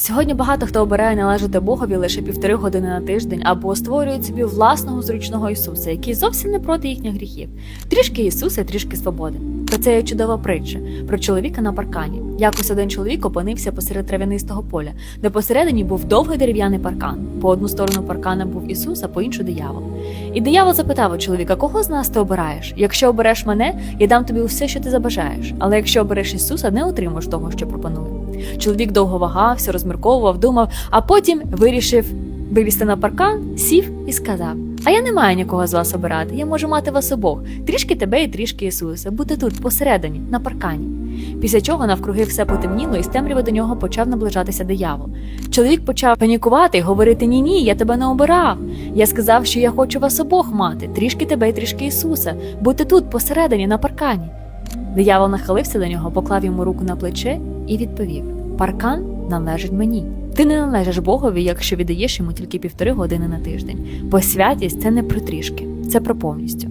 Сьогодні багато хто обирає належати Богові лише півтори години на тиждень або створюють собі власного зручного Ісуса, який зовсім не проти їхніх гріхів. Трішки Ісуса, трішки свободи. Про це є чудова притча про чоловіка на паркані. Якось один чоловік опинився посеред трав'янистого поля, де посередині був довгий дерев'яний паркан. По одну сторону паркана був Ісус, а по іншу диявол. І диявол запитав у чоловіка, кого з нас ти обираєш? Якщо обереш мене, я дам тобі все, що ти забажаєш. Але якщо обереш Ісуса, не отримаєш того, що пропоную. Чоловік довго вагався, розмірковував, думав, а потім вирішив вивісти на паркан, сів і сказав: А я не маю нікого з вас обирати, я можу мати вас обох, трішки тебе і трішки Ісуса, бути тут, посередині, на паркані. Після чого навкруги все потемніло, і з темряви до нього почав наближатися диявол. Чоловік почав панікувати говорити: Ні, ні, я тебе не обирав. Я сказав, що я хочу вас обох мати, трішки тебе і трішки Ісуса, бути тут, посередині, на паркані. Диявол нахилився до нього, поклав йому руку на плече і відповів: Паркан належить мені. Ти не належиш Богові, якщо віддаєш йому тільки півтори години на тиждень, бо святість це не про трішки, це про повністю.